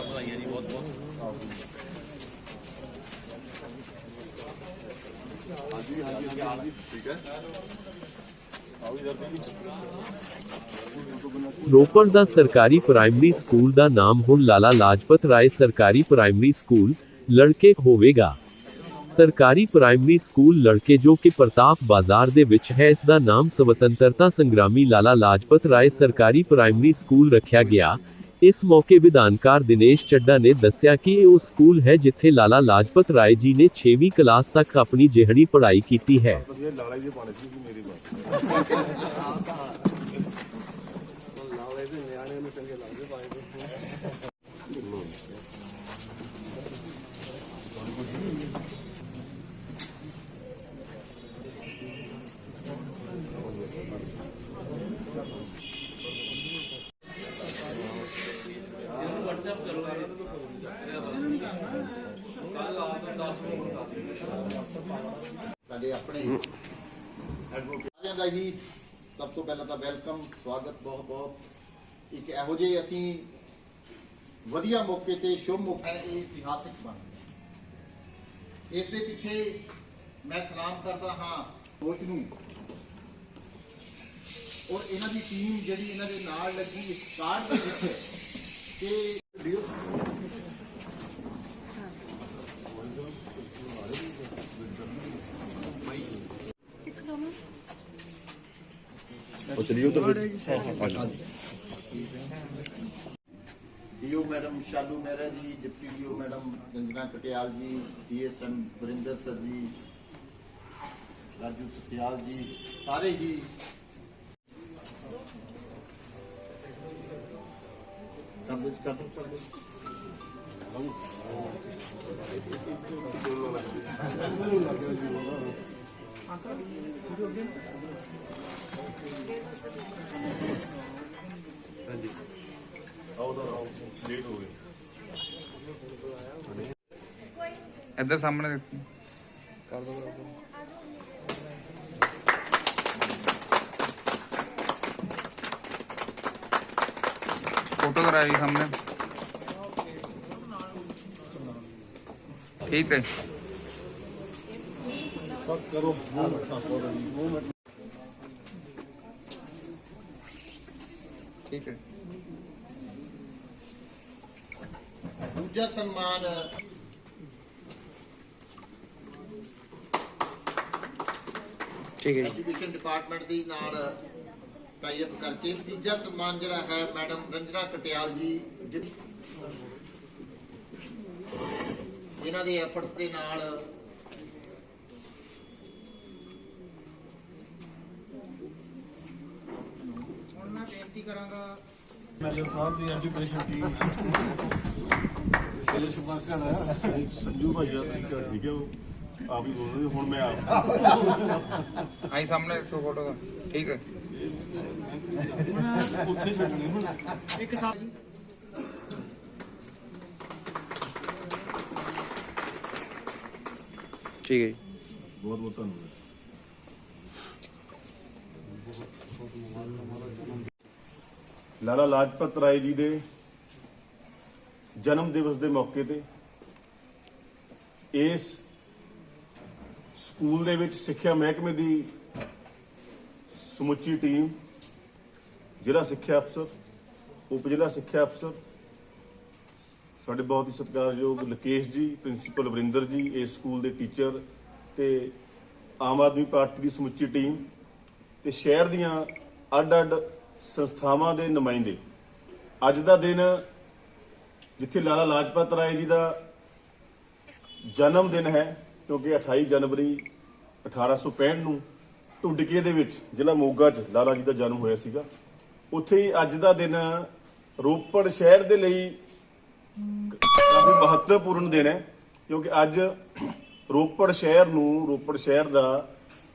ਵਧਾਈਆਂ ਜੀ ਬਹੁਤ ਬਹੁਤ ਹਾਂਜੀ ਹਾਂਜੀ ਹਾਂਜੀ ਠੀਕ ਹੈ ਰੋਪੜ ਦਾ ਸਰਕਾਰੀ ਪ੍ਰਾਇਮਰੀ ਸਕੂਲ ਦਾ ਨਾਮ ਹੁਣ ਲਾਲਾ ਲਾਜਪਤ ਰਾਏ ਸਰਕਾਰੀ ਪ੍ਰਾਇਮਰੀ ਸਕੂਲ, ਲੜਕੇ ਹੋਵੇਗਾ। ਸਰਕਾਰੀ ਪ੍ਰਾਇਮਰੀ ਸਕੂਲ ਲੜਕੇ ਜੋ ਕਿ ਪ੍ਰਤਾਪ ਬਾਜ਼ਾਰ ਦੇ ਵਿੱਚ ਹੈ, ਇਸ ਦਾ ਨਾਮ ਸਵਤੰਤਰਤਾ ਸੰਗਰਾਮੀ ਲਾਲਾ ਲਾਜਪਤ ਰਾਏ ਸਰਕਾਰੀ ਪ੍ਰਾਇਮਰੀ ਸਕੂਲ ਰੱਖਿਆ ਗਿਆ। ਇਸ ਮੌਕੇ ਵਿਧਾਨਕਾਰ ਦਿਨੇਸ਼ ਚੱਡਾ ਨੇ ਦੱਸਿਆ ਕਿ ਇਹ ਉਹ ਸਕੂਲ ਹੈ ਜਿੱਥੇ ਲਾਲਾ ਲਾਜਪਤ ਰਾਏ ਜੀ ਨੇ 6ਵੀਂ ਕਲਾਸ ਤੱਕ ਆਪਣੀ ਜਿਹੜੀ ਪੜ੍ਹਾਈ ਕੀਤੀ ਹੈ ਇਹ ਲਾਲਾ ਜੀ ਦੇ ਪਾਣੇ ਸੀ ਮੇਰੀ ਬਾਤ ਲਾਲੇ ਦੇ ਨਿਆਣੇ ਨੂੰ ਚੰਗੇ ਲੱਗਦੇ ਪਾਏ ਦੇ ਸਾਡੇ ਆਪਣੇ ਐਡਵੋਕੇਟ ਸਾਰਿਆਂ ਦਾ ਹੀ ਸਭ ਤੋਂ ਪਹਿਲਾਂ ਤਾਂ ਵੈਲਕਮ, ਸਵਾਗਤ ਬਹੁਤ ਬਹੁਤ ਇੱਕ ਇਹੋ ਜਿਹੇ ਅਸੀਂ ਵਧੀਆ ਮੌਕੇ ਤੇ ਸ਼ੁਭ ਮੌਕਾ ਇਹ ਇਤਿਹਾਸਿਕ ਬਣ ਗਿਆ। ਇਸ ਦੇ ਪਿੱਛੇ ਮੈਂ ਸਲਾਮ ਕਰਦਾ ਹਾਂ ਕੋਚ ਨੂੰ ਔਰ ਇਹਨਾਂ ਦੀ ਟੀਮ ਜਿਹੜੀ ਇਹਨਾਂ ਦੇ ਨਾਲ ਲੱਗੀ ਇਸ ਕਾਰਡ ਦੇ ਵਿੱਚ ਕਿ ਉਹ ਚਲਿਓ ਤਾਂ ਫਿਰ deo madam Shalu Mehra ji deputy DO madam Ranjana Katyal ji DSM Varinder sir ਜੀ ਰਾਜੂ ਸਤਿਆਲ ਜੀ ਸਾਰੇ ਹੀ ਕਰ ਦੋ ਕਰ ਦੋ ਕਰ ਦੋ ਆਓ ਤਾਂ ਆਓ ਲੇਟ ਹੋ ਗਏ ਇੱਧਰ ਸਾਹਮਣੇ ਕਰ ਠੀਕ ਹੈ। ਦੂਜਾ ਸਨਮਾਨ ਠੀਕ ਹੈ ਐਜੂਕੇਸ਼ਨ ਡਿਪਾਰਟਮੈਂਟ ਦੀ ਨਾਲ ਟਾਈ ਅਪ ਕਰਕੇ ਤੀਜਾ ਸਨਮਾਨ ਜਿਹੜਾ ਹੈ ਮੈਡਮ ਰੰਜਨਾ ਕਟਿਆਲ ਜੀ ਇਹਨਾਂ ਦੇ ਐਫਰਟਸ ਦੇ ਨਾਲ ਮੈਲੇ ਸਾਹਿਬ ਦੀ ਐਜੂਕੇਸ਼ਨ ਟੀਮ ਇਹ ਸ਼ੁਭਾਕਰ ਹੈ ਸੰਜੂ ਭਾਈ ਦਾ ਟੀਚਰ ਸੀਗੇ ਉਹ ਆਪ ਹੀ ਬੋਲ ਰਹੇ ਹੁਣ ਮੈਂ ਆਪ। ਆਈ ਸਾਹਮਣੇ ਦੇਖੋ ਫੋਟੋ ਦਾ। ਠੀਕ ਹੈ। ਉੱਥੇ ਛੱਡਣੇ ਹੁਣ। ਠੀਕ ਹੈ ਜੀ। ਬਹੁਤ ਬਹੁਤ ਧੰਨਵਾਦ। ਲਾਲਾ ਲਾਜਪਤ ਰਾਏ ਜੀ ਦੇ ਜਨਮ ਦਿਵਸ ਦੇ ਮੌਕੇ ਤੇ ਇਸ ਸਕੂਲ ਦੇ ਵਿੱਚ ਸਿੱਖਿਆ ਮਹਿਕਮੇ ਦੀ ਸਮੁੱਚੀ ਟੀਮ, ਜ਼ਿਲ੍ਹਾ ਸਿੱਖਿਆ ਅਫਸਰ ਉਪ ਜ਼ਿਲ੍ਹਾ ਸਿੱਖਿਆ ਅਫਸਰ, ਸਾਡੇ ਬਹੁਤ ਹੀ ਸਤਿਕਾਰਯੋਗ ਲਕੇਸ਼ ਜੀ, ਪ੍ਰਿੰਸੀਪਲ ਵਰਿੰਦਰ ਜੀ, ਇਸ ਸਕੂਲ ਦੇ ਟੀਚਰ ਤੇ ਆਮ ਆਦਮੀ ਪਾਰਟੀ ਦੀ ਸਮੁੱਚੀ ਟੀਮ ਤੇ ਸ਼ਹਿਰ ਦੀਆਂ ਅੱਡ-ਅੱਡ ਸੰਸਥਾਵਾਂ ਦੇ ਨੁਮਾਇੰਦੇ। ਅੱਜ ਦਾ ਦਿਨ ਜਿੱਥੇ ਲਾਲਾ ਲਾਜਪਤ ਰਾਏ ਜੀ ਦਾ ਜਨਮ ਦਿਨ ਹੈ, ਕਿਉਂਕਿ 28 ਜਨਵਰੀ 1865 ਨੂੰ ਢੁੱਡਕੇ ਦੇ ਵਿੱਚ ਜ਼ਿਲ੍ਹਾ ਮੋਗਾ 'ਚ ਲਾਲਾ ਜੀ ਦਾ ਜਨਮ ਹੋਇਆ ਸੀਗਾ। ਉੱਥੇ ਹੀ ਅੱਜ ਦਾ ਦਿਨ ਰੋਪੜ ਸ਼ਹਿਰ ਦੇ ਲਈ ਕਾਫੀ ਮਹੱਤਵਪੂਰਨ ਦਿਨ ਹੈ, ਕਿਉਂਕਿ ਅੱਜ ਰੋਪੜ ਸ਼ਹਿਰ ਨੂੰ, ਰੋਪੜ ਸ਼ਹਿਰ ਦਾ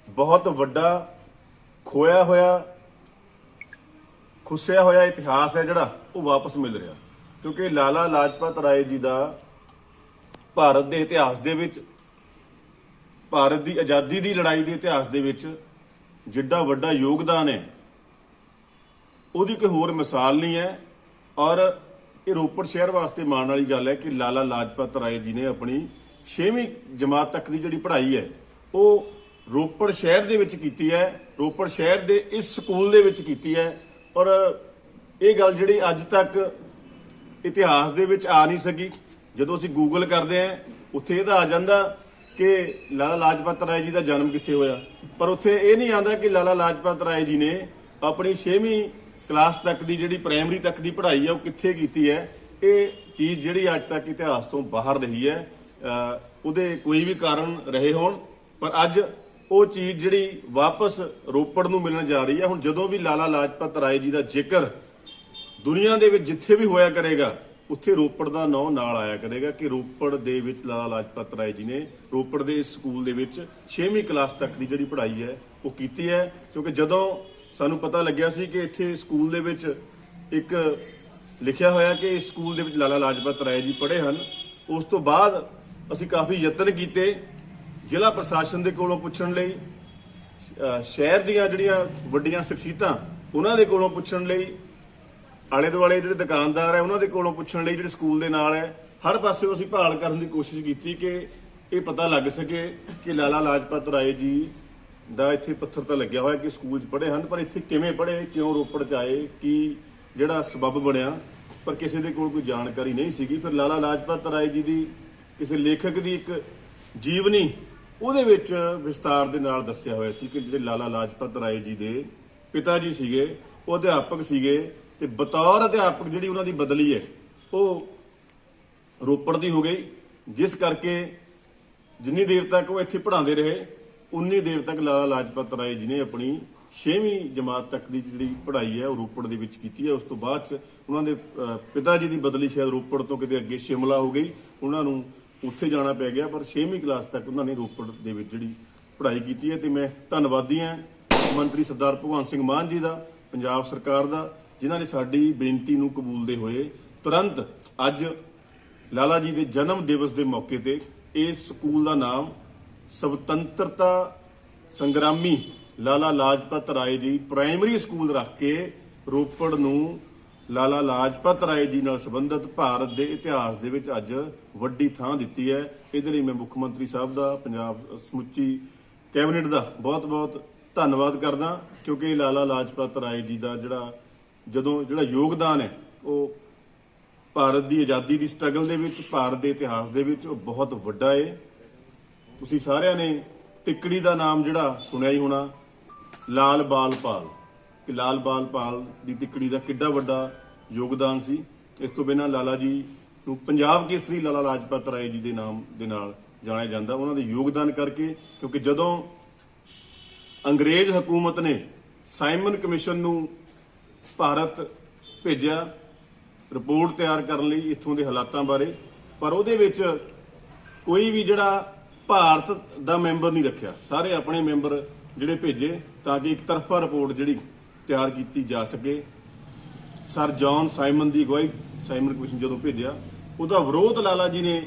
ਬਹੁਤ ਵੱਡਾ ਖੋਇਆ ਹੋਇਆ ਖੁੱਸਿਆ ਹੋਇਆ ਇਤਿਹਾਸ ਹੈ ਜਿਹੜਾ, ਉਹ ਵਾਪਸ ਮਿਲ ਰਿਹਾ। ਕਿਉਂਕਿ ਲਾਲਾ ਲਾਜਪਤ ਰਾਏ ਜੀ ਦਾ ਭਾਰਤ ਦੇ ਇਤਿਹਾਸ ਦੇ ਵਿੱਚ, ਭਾਰਤ ਦੀ ਆਜ਼ਾਦੀ ਦੀ ਲੜਾਈ ਦੇ ਇਤਿਹਾਸ ਦੇ ਵਿੱਚ ਜਿੱਡਾ ਵੱਡਾ ਯੋਗਦਾਨ ਹੈ, ਉਹਦੀ ਕੋਈ ਹੋਰ ਮਿਸਾਲ ਨਹੀਂ ਹੈ। ਔਰ ਇਹ ਰੋਪੜ ਸ਼ਹਿਰ ਵਾਸਤੇ ਮਾਣ ਵਾਲੀ ਗੱਲ ਹੈ ਕਿ ਲਾਲਾ ਲਾਜਪਤ ਰਾਏ ਜੀ ਨੇ ਆਪਣੀ 6ਵੀਂ ਜਮਾਤ ਤੱਕ ਦੀ ਜਿਹੜੀ ਪੜ੍ਹਾਈ ਹੈ, ਉਹ ਰੋਪੜ ਸ਼ਹਿਰ ਦੇ ਵਿੱਚ ਕੀਤੀ ਹੈ, ਰੋਪੜ ਸ਼ਹਿਰ ਦੇ ਇਸ ਸਕੂਲ ਦੇ ਵਿੱਚ ਕੀਤੀ ਹੈ। ਔਰ ਇਹ ਗੱਲ ਜਿਹੜੀ ਅੱਜ ਤੱਕ ਇਤਿਹਾਸ ਦੇ ਵਿੱਚ ਆ ਨਹੀਂ ਸਕੀ। ਜਦੋਂ ਅਸੀਂ ਗੂਗਲ ਕਰਦੇ ਆਂ ਉੱਥੇ ਇਹ ਤਾਂ ਆ ਜਾਂਦਾ ਕਿ ਲਾਲਾ ਲਾਜਪਤ ਰਾਏ ਜੀ ਦਾ ਜਨਮ ਕਿੱਥੇ ਹੋਇਆ। ਪਰ ਉੱਥੇ ਇਹ ਨਹੀਂ ਆਉਂਦਾ ਕਿ ਲਾਲਾ ਲਾਜਪਤ ਰਾਏ ਜੀ ਨੇ ਆਪਣੀ 6ਵੀਂ ਕਲਾਸ ਤੱਕ ਦੀ ਜਿਹੜੀ ਪ੍ਰਾਇਮਰੀ ਤੱਕ ਦੀ ਪੜ੍ਹਾਈ ਹੈ ਉਹ ਕਿੱਥੇ ਕੀਤੀ ਹੈ। ਇਹ ਚੀਜ਼ ਜਿਹੜੀ ਅੱਜ ਤੱਕ ਇਤਿਹਾਸ ਤੋਂ ਬਾਹਰ ਰਹੀ ਹੈ ਉਹਦੇ ਕੋਈ ਵੀ ਕਾਰਨ ਰਹੇ ਹੋਣ। ਪਰ ਅੱਜ ਉਹ ਚੀਜ਼ ਜਿਹੜੀ ਵਾਪਸ ਰੋਪੜ ਨੂੰ ਮਿਲਣ ਜਾ ਰਹੀ ਹੈ। ਹੁਣ ਜਦੋਂ ਵੀ ਲਾਲਾ ਲਾਜਪਤ ਰਾਏ ਜੀ ਦਾ ਜ਼ਿਕਰ ਦੁਨੀਆ ਦੇ ਵਿੱਚ ਜਿੱਥੇ ਵੀ ਹੋਇਆ ਕਰੇਗਾ, ਉੱਥੇ ਰੋਪੜ ਦਾ ਨਾਂ ਨਾਲ ਆਇਆ ਕਰੇਗਾ ਕਿ ਰੋਪੜ ਦੇ ਵਿੱਚ ਲਾਲਾ ਲਾਜਪਤ ਰਾਏ ਜੀ ਨੇ ਰੋਪੜ ਦੇ ਇਸ ਸਕੂਲ ਦੇ ਵਿੱਚ 6ਵੀਂ ਕਲਾਸ ਤੱਕ ਦੀ ਜਿਹੜੀ ਪੜ੍ਹਾਈ ਹੈ, ਉਹ ਕੀਤੀ ਹੈ। ਕਿਉਂਕਿ ਜਦੋਂ ਸਾਨੂੰ ਪਤਾ ਲੱਗਿਆ ਸੀ ਕਿ ਇੱਥੇ ਸਕੂਲ ਦੇ ਵਿੱਚ ਇੱਕ ਲਿਖਿਆ ਹੋਇਆ ਕਿ ਇਸ ਸਕੂਲ ਦੇ ਵਿੱਚ ਲਾਲਾ ਲਾਜਪਤ ਰਾਏ ਜੀ ਪੜ੍ਹੇ ਹਨ, ਉਸ ਤੋਂ ਬਾਅਦ ਅਸੀਂ ਕਾਫੀ ਯਤਨ ਕੀਤੇ। ਜ਼ਿਲ੍ਹਾ ਪ੍ਰਸ਼ਾਸਨ ਦੇ ਕੋਲੋਂ ਪੁੱਛਣ ਲਈ ਸ਼ਹਿਰ ਦੀਆਂ ਜਿਹੜੀਆਂ ਵੱਡੀਆਂ ਸ਼ਖਸੀਅਤਾਂ, ਉਹਨਾਂ ਦੇ ਕੋਲੋਂ ਪੁੱਛਣ ਲਈ, ਆਲੇ ਦੁਆਲੇ ਜਿਹੜੇ ਦੁਕਾਨਦਾਰ ਹੈ, ਉਹਨਾਂ ਦੇ ਕੋਲੋਂ ਪੁੱਛਣ ਲਈ ਜਿਹੜੇ ਸਕੂਲ ਦੇ ਨਾਲ ਹੈ, ਹਰ ਪਾਸੇ ਅਸੀਂ ਭਾਲ ਕਰਨ ਦੀ ਕੋਸ਼ਿਸ਼ ਕੀਤੀ ਕਿ ਇਹ ਪਤਾ ਲੱਗ ਸਕੇ ਕਿ ਲਾਲਾ ਲਾਜਪਤ ਰਾਏ ਜੀ ਦਾ ਇੱਥੇ ਪੱਥਰ ਤਾਂ ਲੱਗਿਆ ਹੋਇਆ ਕਿ ਸਕੂਲ 'ਚ ਪੜ੍ਹੇ ਹਨ, ਪਰ ਇੱਥੇ ਕਿਵੇਂ ਪੜ੍ਹੇ, ਕਿਉਂ ਰੋਪੜ 'ਚ ਆਏ, ਕੀ ਜਿਹੜਾ ਸਬਬ ਬਣਿਆ, ਪਰ ਕਿਸੇ ਦੇ ਕੋਲ ਕੋਈ ਜਾਣਕਾਰੀ ਨਹੀਂ ਸੀਗੀ। ਫਿਰ ਲਾਲਾ ਲਾਜਪਤ ਰਾਏ ਜੀ ਦੀ ਕਿਸੇ ਲੇਖਕ ਦੀ ਇੱਕ ਜੀਵਨੀ ਉਹਦੇ ਵਿੱਚ ਵਿਸਤਾਰ ਦੇ ਨਾਲ ਦੱਸਿਆ ਹੋਇਆ ਸੀ ਕਿ ਜਿਹੜੇ ਲਾਲਾ ਲਾਜਪਤ ਰਾਏ ਜੀ ਦੇ ਪਿਤਾ ਜੀ ਸੀਗੇ, ਉਹ ਅਧਿਆਪਕ ਸੀਗੇ ਤੇ ਬਤੌਰ ਅਧਿਆਪਕ ਜਿਹੜੀ ਉਹਨਾਂ ਦੀ ਬਦਲੀ ਹੈ, ਉਹ ਰੋਪੜ ਦੀ ਹੋ ਗਈ, ਜਿਸ ਕਰਕੇ ਜਿੰਨੀ ਦੇਰ ਤੱਕ ਉਹ ਇੱਥੇ ਪੜ੍ਹਾਉਂਦੇ ਰਹੇ, ਉਨੀ ਦੇਰ ਤੱਕ ਲਾਲਾ ਲਾਜਪਤ ਰਾਏ ਜੀ ਨੇ ਆਪਣੀ 6ਵੀਂ ਜਮਾਤ ਤੱਕ ਦੀ ਜਿਹੜੀ ਪੜ੍ਹਾਈ ਹੈ, ਉਹ ਰੋਪੜ ਦੇ ਵਿੱਚ ਕੀਤੀ ਹੈ। ਉਸ ਤੋਂ ਬਾਅਦ ਚ ਉਹਨਾਂ ਦੇ ਪਿਤਾ ਜੀ ਦੀ ਬਦਲੀ ਸ਼ਾਇਦ ਰੋਪੜ ਤੋਂ ਕਿਤੇ ਅੱਗੇ ਸ਼ਿਮਲਾ ਹੋ ਗਈ, ਉਹਨਾਂ ਨੂੰ ਉੱਥੇ ਜਾਣਾ ਪੈ ਗਿਆ, ਪਰ 6ਵੀਂ ਕਲਾਸ ਤੱਕ ਉਹਨਾਂ ਨੇ ਰੋਪੜ ਦੇ ਵਿੱਚ ਜਿਹੜੀ ਪੜ੍ਹਾਈ ਕੀਤੀ ਹੈ, ਤੇ ਮੈਂ ਧੰਨਵਾਦੀ ਹਾਂ ਮੰਤਰੀ ਸਰਦਾਰ ਭਗਵੰਤ ਸਿੰਘ ਮਾਨ ਜੀ ਦਾ, ਪੰਜਾਬ ਸਰਕਾਰ ਦਾ, ਜਿਨ੍ਹਾਂ ਨੇ ਸਾਡੀ ਬੇਨਤੀ ਨੂੰ ਕਬੂਲਦੇ ਹੋਏ ਤੁਰੰਤ ਅੱਜ ਲਾਲਾ ਜੀ ਦੇ ਜਨਮ ਦਿਵਸ ਦੇ ਮੌਕੇ ਤੇ ਇਸ ਸਕੂਲ ਦਾ ਨਾਮ ਸੁਤੰਤਰਤਾ ਸੰਗਰਾਮੀ ਲਾਲਾ ਲਾਜਪਤ ਰਾਏ ਜੀ ਪ੍ਰਾਇਮਰੀ ਸਕੂਲ ਰੱਖ ਕੇ ਰੋਪੜ ਨੂੰ ਲਾਲਾ ਲਾਜਪਤ ਰਾਏ ਜੀ ਨਾਲ ਸੰਬੰਧਿਤ ਭਾਰਤ ਦੇ ਇਤਿਹਾਸ ਦੇ ਵਿੱਚ ਅੱਜ ਵੱਡੀ ਥਾਂ ਦਿੱਤੀ ਹੈ। ਇਹਦੇ ਲਈ ਮੈਂ ਮੁੱਖ ਮੰਤਰੀ ਸਾਹਿਬ ਦਾ, ਪੰਜਾਬ ਸਮੁੱਚੀ ਕੈਬਨਿਟ ਦਾ ਬਹੁਤ-ਬਹੁਤ ਧੰਨਵਾਦ ਕਰਦਾ, ਕਿਉਂਕਿ ਲਾਲਾ ਲਾਜਪਤ ਰਾਏ ਜੀ ਦਾ ਜਿਹੜਾ, ਜਦੋਂ ਜਿਹੜਾ ਯੋਗਦਾਨ ਹੈ, ਉਹ ਭਾਰਤ ਦੀ ਆਜ਼ਾਦੀ ਦੀ ਸਟਰਗਲ ਦੇ ਵਿੱਚ, ਭਾਰਤ ਦੇ ਇਤਿਹਾਸ ਦੇ ਵਿੱਚ ਉਹ ਬਹੁਤ ਵੱਡਾ ਏ। ਤੁਸੀਂ ਸਾਰਿਆਂ ਨੇ ਤਿੱਕੜੀ ਦਾ ਨਾਮ ਜਿਹੜਾ ਸੁਣਿਆ ਹੀ ਹੋਣਾ, ਲਾਲ ਬਾਲ ਪਾਲ। ਕਿ ਲਾਲ ਬਾਲ ਪਾਲ ਦੀ ਤਿੱਕੜੀ ਦਾ ਕਿੱਡਾ ਵੱਡਾ ਯੋਗਦਾਨ ਸੀ। ਇਸ ਤੋਂ ਬਿਨਾਂ ਲਾਲਾ ਜੀ ਨੂੰ ਪੰਜਾਬ ਕੇਸਰੀ ਲਾਲਾ ਲਾਜਪਤ ਰਾਏ ਜੀ ਦੇ ਨਾਮ ਦੇ ਨਾਲ ਜਾਣਿਆ ਜਾਂਦਾ। ਉਹਨਾਂ ਦੇ ਯੋਗਦਾਨ ਕਰਕੇ ਕਿਉਂਕਿ ਜਦੋਂ ਅੰਗਰੇਜ਼ ਹਕੂਮਤ ਨੇ ਸਾਈਮਨ ਕਮਿਸ਼ਨ ਨੂੰ ਭਾਰਤ ਭੇਜਿਆ ਰਿਪੋਰਟ ਤਿਆਰ ਕਰਨ ਲਈ ਇੱਥੋਂ ਦੇ ਹਾਲਾਤਾਂ ਬਾਰੇ, ਪਰ ਉਹਦੇ ਵਿੱਚ ਕੋਈ ਵੀ ਜਿਹੜਾ ਭਾਰਤ ਦਾ ਮੈਂਬਰ ਨਹੀਂ ਰੱਖਿਆ। ਸਾਰੇ ਆਪਣੇ ਮੈਂਬਰ ਜਿਹੜੇ ਭੇਜੇ ਤਾਂ ਕਿ ਇੱਕ ਤਰਫਾ ਰਿਪੋਰਟ ਜਿਹੜੀ ਤਿਆਰ ਕੀਤੀ ਜਾ ਸਕੇ। ਸਰ ਜੌਨ ਸਾਈਮਨ ਦੀ ਅਗਵਾਈ ਸਾਈਮਨ ਕਮਿਸ਼ਨ ਜਦੋਂ ਭੇਜਿਆ, ਉਹਦਾ ਵਿਰੋਧ ਲਾਲਾ ਜੀ ਨੇ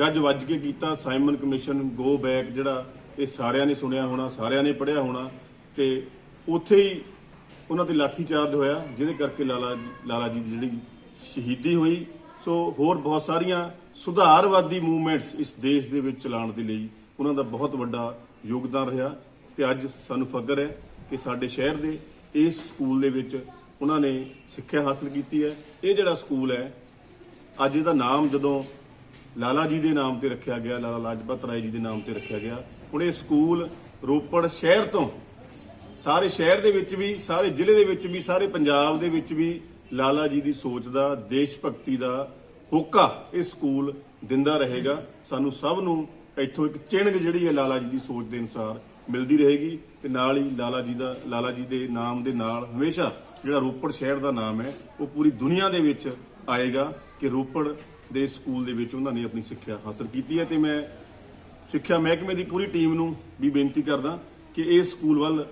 ਗੱਜ ਵੱਜ ਕੇ ਕੀਤਾ। ਸਾਈਮਨ ਕਮਿਸ਼ਨ ਗੋ ਬੈਕ ਜਿਹੜਾ ਇਹ ਸਾਰਿਆਂ ਨੇ ਸੁਣਿਆ ਹੋਣਾ, ਸਾਰਿਆਂ ਨੇ ਪੜ੍ਹਿਆ ਹੋਣਾ ਤੇ ਉੱਥੇ ਹੀ ਉਹਨਾਂ ਤੇ ਲਾਠੀ ਚਾਰਜ ਹੋਇਆ, ਜਿਹਦੇ ਕਰਕੇ ਲਾਲਾ ਜੀ ਲਾਲਾ ਜੀ ਦੀ ਜਿਹੜੀ ਸ਼ਹੀਦੀ ਹੋਈ। ਸੋ ਹੋਰ ਬਹੁਤ ਸਾਰੀਆਂ ਸੁਧਾਰਵਾਦੀ ਮੂਵਮੈਂਟਸ ਇਸ ਦੇਸ਼ ਦੇ ਵਿੱਚ ਚਲਾਉਣ ਦੇ ਲਈ ਉਹਨਾਂ ਦਾ ਬਹੁਤ ਵੱਡਾ ਯੋਗਦਾਨ ਰਿਹਾ ਤੇ ਅੱਜ ਸਾਨੂੰ ਫਕਰ ਹੈ ਕਿ ਸਾਡੇ ਸ਼ਹਿਰ ਦੇ ਇਸ ਸਕੂਲ ਦੇ ਵਿੱਚ ਉਹਨਾਂ ਨੇ ਸਿੱਖਿਆ ਹਾਸਲ ਕੀਤੀ ਹੈ। ਇਹ ਜਿਹੜਾ ਸਕੂਲ ਹੈ, ਅੱਜ ਇਹਦਾ ਨਾਮ ਜਦੋਂ ਲਾਲਾ ਜੀ ਦੇ ਨਾਮ ਤੇ ਰੱਖਿਆ ਗਿਆ, ਲਾਲਾ ਲਾਜਪਤ ਰਾਏ ਜੀ ਦੇ ਨਾਮ ਤੇ ਰੱਖਿਆ ਗਿਆ, ਹੁਣ ਇਹ ਸਕੂਲ ਰੋਪੜ ਸ਼ਹਿਰ ਤੋਂ ਸਾਰੇ ਸ਼ਹਿਰ ਦੇ ਵਿੱਚ ਵੀ, ਸਾਰੇ ਜ਼ਿਲ੍ਹੇ ਦੇ ਵਿੱਚ ਵੀ, ਸਾਰੇ ਪੰਜਾਬ ਦੇ ਵਿੱਚ ਵੀ ਲਾਲਾ ਜੀ ਦੀ ਸੋਚ ਦਾ, ਦੇਸ਼ ਭਗਤੀ ਦਾ ਹੋਕਾ ਇਹ ਸਕੂਲ ਦਿੰਦਾ ਰਹੇਗਾ। ਸਾਨੂੰ ਸਭ ਨੂੰ ਇੱਥੋਂ ਇੱਕ ਚਿੰਨ੍ਹ ਜਿਹੜੀ ਹੈ ਲਾਲਾ ਜੀ ਦੀ ਸੋਚ ਦੇ ਅਨੁਸਾਰ ਮਿਲਦੀ ਰਹੇਗੀ ਤੇ ਨਾਲ ਹੀ ਲਾਲਾ ਜੀ ਦਾ, ਲਾਲਾ ਜੀ ਦੇ ਨਾਮ ਦੇ ਨਾਲ ਹਮੇਸ਼ਾ ਜਿਹੜਾ ਰੋਪੜ ਸ਼ਹਿਰ ਦਾ ਨਾਮ ਹੈ, ਉਹ ਪੂਰੀ ਦੁਨੀਆ ਦੇ ਵਿੱਚ ਆਏਗਾ ਕਿ ਰੋਪੜ ਦੇ ਸਕੂਲ ਦੇ ਵਿੱਚ ਉਹਨਾਂ ਨੇ ਆਪਣੀ ਸਿੱਖਿਆ ਹਾਸਲ ਕੀਤੀ ਹੈ ਤੇ ਮੈਂ ਸਿੱਖਿਆ ਮਹਿਕਮੇ ਦੀ ਪੂਰੀ ਟੀਮ ਨੂੰ ਵੀ ਬੇਨਤੀ ਕਰਦਾ ਕਿ ਇਸ ਸਕੂਲ ਵੱਲ,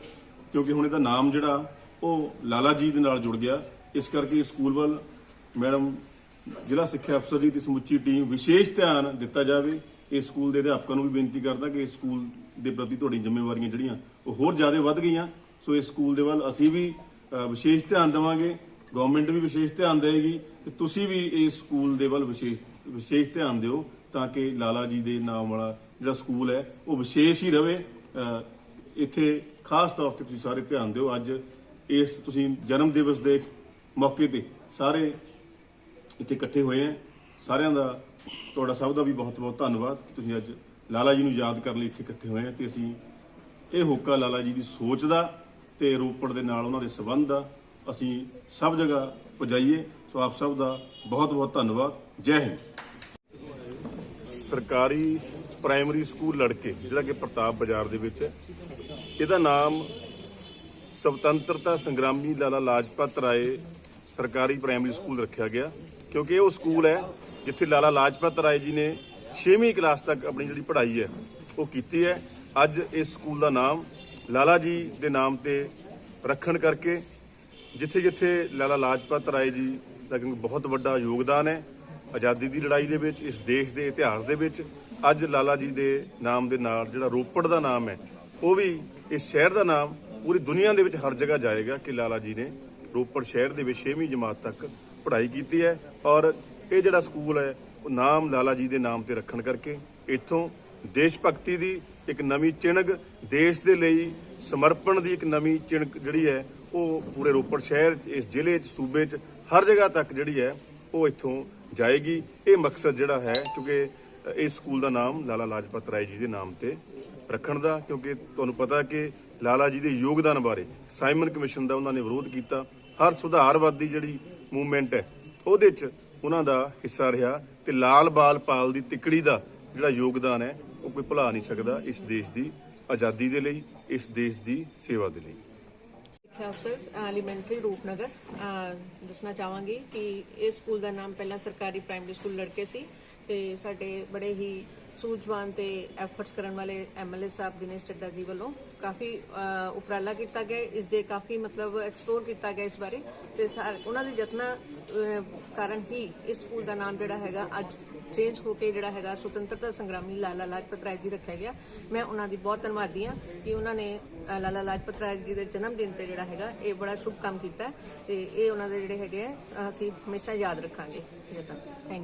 ਕਿਉਂਕਿ ਹੁਣ ਇਹਦਾ ਨਾਮ ਜਿਹੜਾ, ਉਹ ਲਾਲਾ ਜੀ ਦੇ ਨਾਲ ਜੁੜ ਗਿਆ। ਇਸ ਕਰਕੇ ਇਸ ਸਕੂਲ ਵੱਲ ਮੈਡਮ, ਜ਼ਿਲ੍ਹਾ ਸਿੱਖਿਆ ਅਫਸਰ ਜੀ ਦੀ ਸਮੁੱਚੀ ਟੀਮ ਵਿਸ਼ੇਸ਼ ਧਿਆਨ ਦਿੱਤਾ ਜਾਵੇ। ਇਸ ਸਕੂਲ ਦੇ ਅਧਿਆਪਕਾਂ ਨੂੰ ਵੀ ਬੇਨਤੀ ਕਰਦਾ ਕਿ ਇਸ ਸਕੂਲ ਦੇ ਪ੍ਰਤੀ ਤੁਹਾਡੀ ਜ਼ਿੰਮੇਵਾਰੀਆਂ ਜਿਹੜੀਆਂ ਉਹ ਹੋਰ ਜ਼ਿਆਦਾ ਵੱਧ ਗਈਆਂ। ਸੋ ਇਸ ਸਕੂਲ ਦੇ ਵੱਲ ਅਸੀਂ ਵੀ ਵਿਸ਼ੇਸ਼ ਧਿਆਨ ਦੇਵਾਂਗੇ। ਗਵਰਨਮੈਂਟ ਵੀ ਵਿਸ਼ੇਸ਼ ਧਿਆਨ ਦੇਵੇਗੀ ਤੇ ਤੁਸੀਂ ਵੀ ਇਸ ਸਕੂਲ ਦੇ ਵੱਲ ਵਿਸ਼ੇਸ਼ ਵਿਸ਼ੇਸ਼ ਧਿਆਨ ਦਿਓ ਤਾਂ ਕਿ ਲਾਲਾ ਜੀ ਦੇ ਨਾਮ ਵਾਲਾ ਜਿਹੜਾ ਸਕੂਲ ਹੈ, ਉਹ ਵਿਸ਼ੇਸ਼ ਹੀ ਰਵੇ। ਇੱਥੇ ਖਾਸ ਤੌਰ ਤੇ ਤੁਸੀਂ ਸਾਰੇ ਧਿਆਨ ਦਿਓ। ਅੱਜ ਇਸ ਤੁਸੀਂ ਜਨਮ ਦਿਵਸ ਦੇ ਮੌਕੇ ਤੇ ਸਾਰੇ ਇੱਥੇ ਇਕੱਠੇ ਹੋਏ ਆ ਸਾਰਿਆਂ ਦਾ ਤੁਹਾਡਾ ਸਭ ਦਾ ਵੀ ਬਹੁਤ ਬਹੁਤ ਧੰਨਵਾਦ। ਤੁਸੀਂ ਅੱਜ ਲਾਲਾ ਜੀ ਨੂੰ ਯਾਦ ਕਰਨ ਲਈ ਇੱਥੇ ਇਕੱਠੇ ਹੋਏ ਆ ਤੇ ਅਸੀਂ ਇਹ ਹੋਕਾ ਲਾਲਾ ਜੀ ਦੀ ਸੋਚ ਦਾ ਤੇ ਰੋਪੜ ਦੇ ਨਾਲ ਉਹਨਾਂ ਦੇ ਸੰਬੰਧ ਦਾ ਅਸੀਂ ਸਭ ਜਗ੍ਹਾ ਪਹੁੰਚਾਈਏ ਸੋ ਆਪ ਸਭ ਦਾ ਬਹੁਤ ਬਹੁਤ ਧੰਨਵਾਦ। ਜੈ ਹਿੰਦ। ਸਰਕਾਰੀ ਪ੍ਰਾਇਮਰੀ ਸਕੂਲ ਲੜਕੇ, ਜਿਹੜਾ ਕਿ ਪ੍ਰਤਾਪ ਬਾਜ਼ਾਰ ਦੇ ਵਿੱਚ ਹੈ, ਇਹਦਾ ਨਾਮ ਸੁਤੰਤਰਤਾ ਸੰਗਰਾਮੀ ਲਾਲਾ ਲਾਜਪਤ ਰਾਏ ਸਰਕਾਰੀ ਪ੍ਰਾਇਮਰੀ ਸਕੂਲ ਰੱਖਿਆ ਗਿਆ। ਕਿਉਂਕਿ ਇਹ ਉਹ ਸਕੂਲ ਹੈ ਜਿੱਥੇ ਲਾਲਾ ਲਾਜਪਤ ਰਾਏ ਜੀ ਨੇ 6ਵੀਂ ਕਲਾਸ ਤੱਕ ਆਪਣੀ ਜਿਹੜੀ ਪੜ੍ਹਾਈ ਹੈ, ਉਹ ਕੀਤੀ ਹੈ। ਅੱਜ ਇਸ ਸਕੂਲ ਦਾ ਨਾਮ ਲਾਲਾ ਜੀ ਦੇ ਨਾਮ ਤੇ ਰੱਖਣ ਕਰਕੇ ਜਿੱਥੇ ਜਿੱਥੇ ਲਾਲਾ ਲਾਜਪਤ ਰਾਏ ਜੀ ਦਾ ਬਹੁਤ ਵੱਡਾ ਯੋਗਦਾਨ ਹੈ, ਆਜ਼ਾਦੀ ਦੀ ਲੜਾਈ ਦੇ ਵਿੱਚ, ਇਸ ਦੇਸ਼ ਦੇ ਇਤਿਹਾਸ ਦੇ ਵਿੱਚ, ਅੱਜ ਲਾਲਾ ਜੀ ਦੇ ਨਾਮ ਦੇ ਨਾਲ ਜਿਹੜਾ ਰੋਪੜ ਦਾ ਨਾਮ ਹੈ, ਉਹ ਵੀ ਇਸ ਸ਼ਹਿਰ ਦਾ ਨਾਮ ਪੂਰੀ ਦੁਨੀਆ ਦੇ ਵਿੱਚ ਹਰ ਜਗ੍ਹਾ ਜਾਏਗਾ ਕਿ ਲਾਲਾ ਜੀ ਨੇ ਰੋਪੜ ਸ਼ਹਿਰ ਦੇ ਵਿੱਚ 6ਵੀਂ ਜਮਾਤ ਤੱਕ ਪੜ੍ਹਾਈ ਕੀਤੀ ਹੈ ਔਰ ਇਹ ਜਿਹੜਾ ਸਕੂਲ ਹੈ, ਉਹ ਨਾਮ ਲਾਲਾ ਜੀ ਦੇ ਨਾਮ ਤੇ ਰੱਖਣ ਕਰਕੇ ਇੱਥੋਂ ਦੇਸ਼ ਭਗਤੀ ਦੀ ਇੱਕ ਨਵੀਂ ਚਿਣਗ ਦੇਸ਼ ਦੇ ਲਈ ਸਮਰਪਣ ਦੀ ਇੱਕ ਨਵੀਂ ਚਿਣਗ ਜਿਹੜੀ ਹੈ, ਉਹ ਪੂਰੇ ਰੋਪੜ ਸ਼ਹਿਰ 'ਚ, ਇਸ ਜ਼ਿਲ੍ਹੇ 'ਚ, ਸੂਬੇ 'ਚ, ਹਰ ਜਗ੍ਹਾ ਤੱਕ ਜਿਹੜੀ ਹੈ, ਉਹ ਇੱਥੋਂ ਜਾਏਗੀ। ਇਹ ਮਕਸਦ ਜਿਹੜਾ ਹੈ, ਕਿਉਂਕਿ ਇਸ ਸਕੂਲ ਦਾ ਨਾਮ ਲਾਲਾ ਲਾਜਪਤ ਰਾਏ ਜੀ ਦੇ ਨਾਮ ਤੇ ਰੱਖਣ ਦਾ, ਕਿਉਂਕਿ ਤੁਹਾਨੂੰ ਪਤਾ ਕਿ ਲਾਲਾ ਜੀ ਦੇ ਯੋਗਦਾਨ ਬਾਰੇ ਸਾਈਮਨ ਕਮਿਸ਼ਨ ਦਾ ਉਹਨਾਂ ਨੇ ਵਿਰੋਧ ਕੀਤਾ। ਹਰ ਸੁਧਾਰਵਾਦੀ ਜਿਹੜੀ ਮੂਵਮੈਂਟ ਹੈ, ਉਹਦੇ 'ਚ ਉਹਨਾਂ ਦਾ ਹਿੱਸਾ ਰਿਹਾ ਤੇ ਲਾਲ ਬਾਲ ਪਾਲ ਦੀ ਤਿਕੜੀ ਦਾ ਜਿਹੜਾ ਯੋਗਦਾਨ ਹੈ, ਉਹ ਕੋਈ ਭੁਲਾ ਨਹੀਂ ਸਕਦਾ ਇਸ ਦੇਸ਼ ਦੀ ਆਜ਼ਾਦੀ ਦੇ ਲਈ, ਇਸ ਦੇਸ਼ ਦੀ ਸੇਵਾ ਦੇ ਲਈ। ਸਿੱਖਿਆ ਅਫਸਰ ਐਲੀਮੈਂਟਰੀ ਰੂਪਨਗਰ ਦੱਸਣਾ ਚਾਹਾਂਗੀ ਕਿ ਇਸ ਸਕੂਲ ਦਾ ਨਾਮ ਪਹਿਲਾਂ ਸਰਕਾਰੀ ਪ੍ਰਾਇਮਰੀ ਸਕੂਲ ਲੜਕੇ ਸੀ ਤੇ ਸਾਡੇ ਬੜੇ ਹੀ ਸੂਝਵਾਨ ਤੇ ਐਫਰਟਸ ਕਰਨ ਵਾਲੇ ਐਮਐਲਏ ਸਾਹਿਬ ਦਿਨੇਸ਼ ਚੱਡਾ ਜੀ ਵੱਲੋਂ ਕਾਫੀ ਉਪਰਾਲਾ ਕੀਤਾ ਗਿਆ ਇਸ ਦੇ ਕਾਫੀ ਮਤਲਬ ਐਕਸਪਲੋਰ ਕੀਤਾ ਗਿਆ ਇਸ ਬਾਰੇ ਤੇ ਸਾਰ- ਉਹਨਾਂ ਦੇ ਯਤਨਾਂ ਕਾਰਨ ਹੀ ਇਸ ਸਕੂਲ ਦਾ ਨਾਮ ਜਿਹੜਾ ਹੈਗਾ ਅੱਜ ਚੇਂਜ ਹੋ ਕੇ ਜਿਹੜਾ ਹੈਗਾ ਸੁਤੰਤਰਤਾ ਸੰਗਰਾਮੀ ਲਾਲਾ ਲਾਜਪਤ ਰਾਏ ਜੀ ਰੱਖਿਆ ਗਿਆ। ਮੈਂ ਉਹਨਾਂ ਦੀ ਬਹੁਤ ਧੰਨਵਾਦੀ ਹਾਂ ਕਿ ਉਹਨਾਂ ਨੇ ਲਾਲਾ ਲਾਜਪਤ ਰਾਏ ਜੀ ਦੇ ਜਨਮ ਦਿਨ ਤੇ ਜਿਹੜਾ ਹੈਗਾ ਇਹ ਬੜਾ ਸ਼ੁਭ ਕੰਮ ਕੀਤਾ ਹੈ ਤੇ ਇਹ ਉਹਨਾਂ ਦੇ ਜਿਹੜੇ ਹੈਗੇ ਆ ਅਸੀਂ ਹਮੇਸ਼ਾ ਯਾਦ ਰੱਖਾਂਗੇ। ਇਹ ਤਾਂ ਥੈਂਕ ਯੂ